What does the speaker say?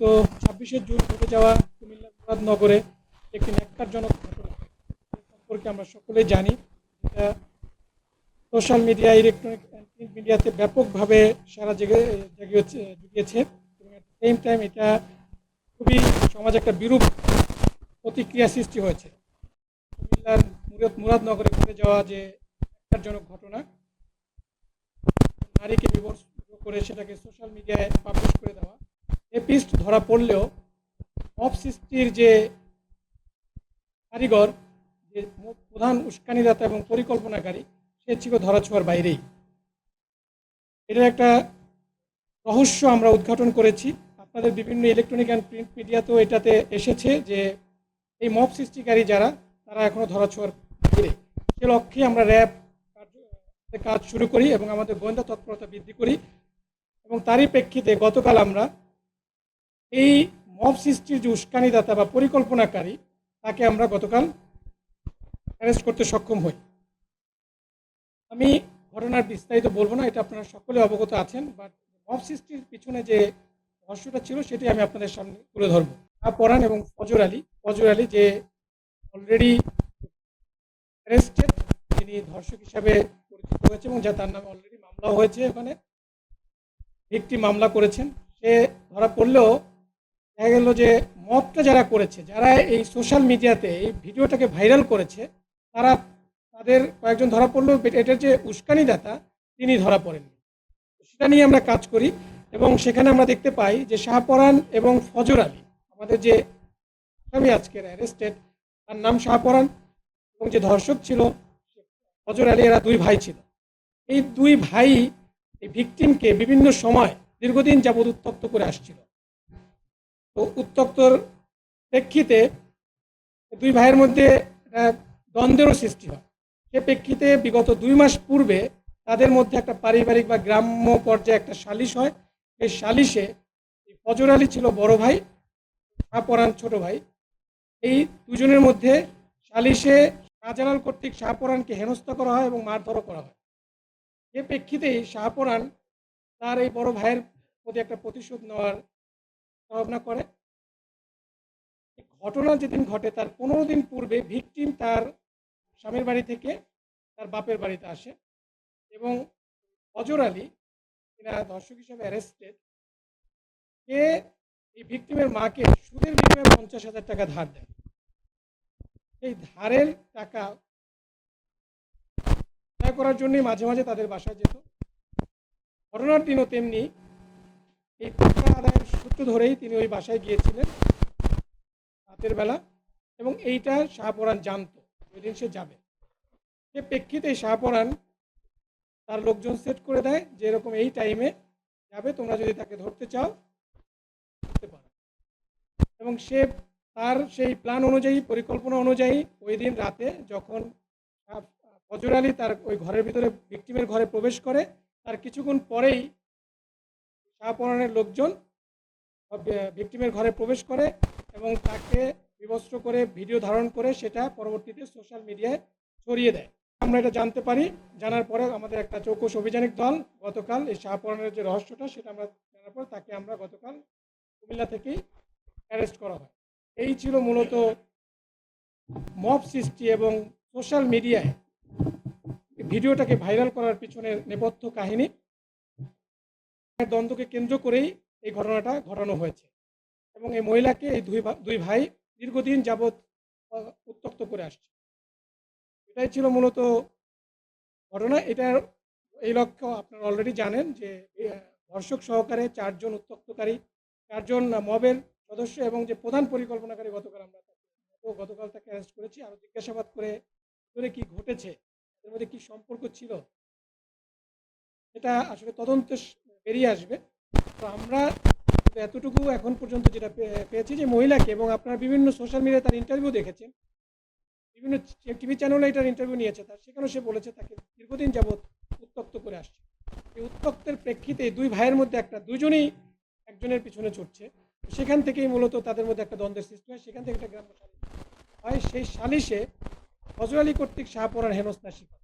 তো ছাব্বিশে জুন ঘটে যাওয়া কুমিল্লা মুরাদনগরে একটি ন্যাক্কারজনক ঘটনা। সম্পর্কে আমরা সকলেই জানি। এটা সোশ্যাল মিডিয়া, ইলেকট্রনিক প্রিন্ট মিডিয়াতে ব্যাপকভাবে সারা জেগে জাগিয়েছে জুগিয়েছে। এবং এট সেম টাইম এটা খুবই সমাজে একটা বিরূপ প্রতিক্রিয়া সৃষ্টি হয়েছে। কুমিল্লার মুরাদ মুরাদনগরে ঘটে যাওয়া যে ন্যাক্কারজনক ঘটনা, নারীকে বিবর্ষ করে সেটাকে সোশ্যাল মিডিয়ায় পাবলিশ করে দেওয়া এপিস্ট ধরা পড়লেও অফ সৃষ্টির যে কারিগর, যে প্রধান উস্কানিদাতা এবং পরিকল্পনাকারী, সে ছিল ধরা ছোঁয়ার বাইরেই। এটার একটা রহস্য আমরা উদ্ঘাটন করেছি। আপনাদের বিভিন্ন ইলেকট্রনিক অ্যান্ড প্রিন্ট মিডিয়াতেও এটাতে এসেছে যে এই মব সৃষ্টিকারী যারা, তারা এখনও ধরা ছোঁয়ার বাইরে। সে লক্ষ্যে আমরা র্যাব কাজ শুরু করি এবং আমাদের গোয়েন্দা তৎপরতা বৃদ্ধি করি। এবং তারই প্রেক্ষিতে গতকাল আমরা এই মব সৃষ্টির যে উস্কানিদাতা বা পরিকল্পনাকারী, তাকে আমরা গতকাল অ্যারেস্ট করতে সক্ষম হই। আমি ঘটনার বিস্তারিত বলব না, এটা আপনারা সকলে অবগত আছেন বাট মব সৃষ্টির পিছনে যে রহস্যটা ছিল, সেটি আমি আপনাদের সামনে তুলে ধরবো। পরান এবং ফজর আলী ফজর আলী যে অলরেডি অ্যারেস্টেড তিনি ধর্ষক হিসাবে পরিচিত হয়েছে এবং যা তার নামে অলরেডি মামলা হয়েছে ওখানে একটি মামলা করেছেন। সে ধরা পড়লেও দেখা গেল যে মবটা যারা করেছে, যারা এই সোশ্যাল মিডিয়াতে এই ভিডিওটাকে ভাইরাল করেছে, তারা তাদের কয়েকজন ধরা পড়লেও এটার যে উস্কানিদাতা, তিনি ধরা পড়েননি। সেটা নিয়ে আমরা কাজ করি এবং সেখানে আমরা দেখতে পাই যে শাহপরান এবং ফজর আলী, আমাদের যে আসামি আজকের অ্যারেস্টেড তার নাম শাহপরান এবং যে ধর্ষক ছিল ফজর আলী, এরা দুই ভাই ছিল। এই দুই ভাই এই ভিকটিমকে বিভিন্ন সময় দীর্ঘদিন যাবৎ উত্তপ্ত করে আসছিল। তো উত্তক্তর প্রেক্ষিতে দুই ভাইয়ের মধ্যে দ্বন্দ্বেরও সৃষ্টি হয়। সে প্রেক্ষিতে বিগত দুই মাস পূর্বে তাদের মধ্যে একটা পারিবারিক বা গ্রাম্য পর্যায়ে একটা সালিশ হয়। এই সালিশে ফজর আলী ছিল বড় ভাই শাহপরান ছোট ভাই। এই দুজনের মধ্যে সালিশে শাহজালাল কর্তৃক শাহপরানকে হেনস্থা করা হয় এবং মারধরও করা হয়। এ প্রেক্ষিতেই শাহপরান তার এই বড় ভাইয়ের প্রতি একটা প্রতিশোধ নেওয়ার ভাবনা করে। ঘটনা যেদিন ঘটে, তার পনেরো দিন পূর্বে ভিকটিম তার স্বামীর বাড়ি থেকে তার বাপের বাড়িতে আসে এবং অজর আলী, এরা দর্শক হিসেবে অ্যারেস্টেড কে এই ভিকটিমের মাকে সুদের বিনিময়ে পঞ্চাশ হাজার টাকা ধার দেয়। এই ধারের টাকা আদায় করার জন্যই মাঝে মাঝে তাদের বাসায় যেত। ঘটনার দিনও তেমনি এই সূত্র ধরেই তিনি ওই বাসায় গিয়েছিলেন রাতের বেলা, এবং এইটা শাহপরান জানতো, ওই দিন সে যাবে। সে প্রেক্ষিতে শাহপরান তার লোকজন সেট করে দেয় যে এরকম এই টাইমে যাবে, তোমরা যদি তাকে ধরতে চাও, ধরতে পারো। এবং সে তার সেই প্ল্যান অনুযায়ী, পরিকল্পনা অনুযায়ী ওই দিন রাতে যখন ফজর আলী তার ওই ঘরের ভিতরে ভিকটিমের ঘরে প্রবেশ করে, তার কিছুক্ষণ পরেই শাহপরানের লোকজন ভিকটিমের ঘরে প্রবেশ করে এবং তাকে বিবস্ত্র করে ভিডিও ধারণ করে সেটা পরবর্তীতে সোশ্যাল মিডিয়ায় ছড়িয়ে দেয়। আমরা এটা জানতে পারি। জানার পরে আমাদের একটা চৌকস অভিযানিক দল গতকাল এই শাহপরানের যে রহস্যটা সেটা আমরা জানার পর তাকে আমরা গতকাল কুমিল্লা থেকেই অ্যারেস্ট করা হয়। এই ছিল মূলত মব সৃষ্টি এবং সোশ্যাল মিডিয়ায় ভিডিওটাকে ভাইরাল করার পিছনের নেপথ্য কাহিনী। দ্বন্দ্বকে কেন্দ্র করেই এই ঘটনাটা ঘটানো হয়েছে। এবং এই মহিলাকে এই দুই দুই ভাই দীর্ঘদিন যাবৎ উত্তক্ত করে আসছে। এটাই ছিল মূলত ঘটনা। এটার এই লক্ষ্য আপনারা অলরেডি জানেন যে ধর্ষক সহকারে চারজন উত্তক্তকারী চারজন মবের সদস্য এবং যে প্রধান পরিকল্পনাকারী গতকাল আমরা তাকে, গতকাল তাকে অ্যারেস্ট করেছি। আরও জিজ্ঞাসাবাদ করে, ধরে কি ঘটেছে? এর মধ্যে কি সম্পর্ক ছিল? এটা আসলে তদন্তে বেরিয়ে আসবে। তো আমরা এতটুকু এখন পর্যন্ত যেটা পেয়েছি যে মহিলাকে এবং আপনার বিভিন্ন সোশ্যাল মিডিয়ায় তার ইন্টারভিউ দেখেছেন। বিভিন্ন টিভি চ্যানেলে এটার ইন্টারভিউ নিয়েছে, তার সেখানেও সে বলেছে তাকে দীর্ঘদিন যাবৎ উত্তক্ত করে আসছে। এই উত্তক্তের প্রেক্ষিতে দুই ভাইয়ের মধ্যে একটা, দুজনেই একজনের পিছনে ছুটছে। সেখান থেকেই মূলত তাদের মধ্যে একটা দ্বন্দ্বের সৃষ্টি হয়, সেখান থেকে একটা গ্রাম্য সালিশ হয়। সেই সালিশে হজর আলী কর্তৃক শাহপরার হেনস্থার শিকার।